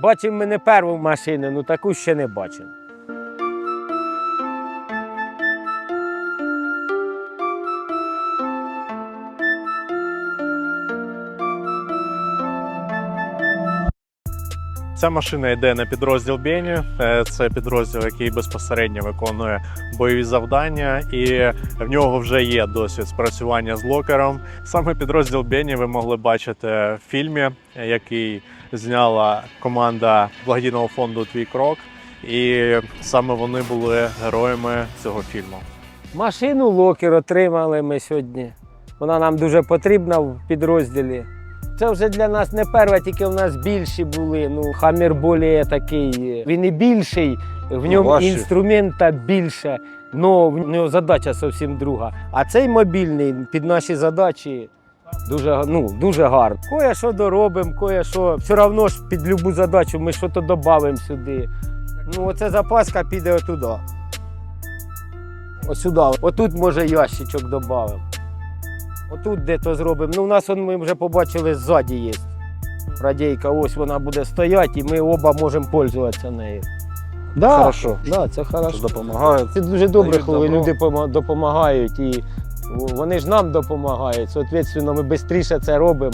Бачимо ми не перву машину, ну таку ще не бачимо. Ця машина йде на підрозділ Бені. Е, Це підрозділ, який безпосередньо виконує бойові завдання, і в нього вже є досвід спрацювання з локером. Саме підрозділ Бені ви могли бачити в фільмі, який зняла команда благодійного фонду Твій крок. І саме вони були героями цього фільму. Машину локер отримали ми сьогодні. Вона нам дуже потрібна в підрозділі. Це вже для нас не перша, тільки в нас більші були. Ну, хамір більше такий. Він і більший, в ньому важчий. інструмента більше, але в нього задача зовсім друга. А цей мобільний під наші задачі дуже, ну, дуже гарно. Кое що доробимо, кое що. Все одно ж під любу задачу ми щось додамо сюди. Ну, оце запаска піде отуди. Ось сюди. Отут може ящичок додамо. Отут де то зробимо. Ну, у нас он, ми вже побачили ззаді є. Радійка, ось вона буде стояти, і ми оба можемо пользуватися нею. Да, Хорошо. Да, це хорошо. допомагають. Це дуже добре, Дають коли добро. люди допомагають. І вони ж нам допомагають. Соответственно, ми швидше це робимо.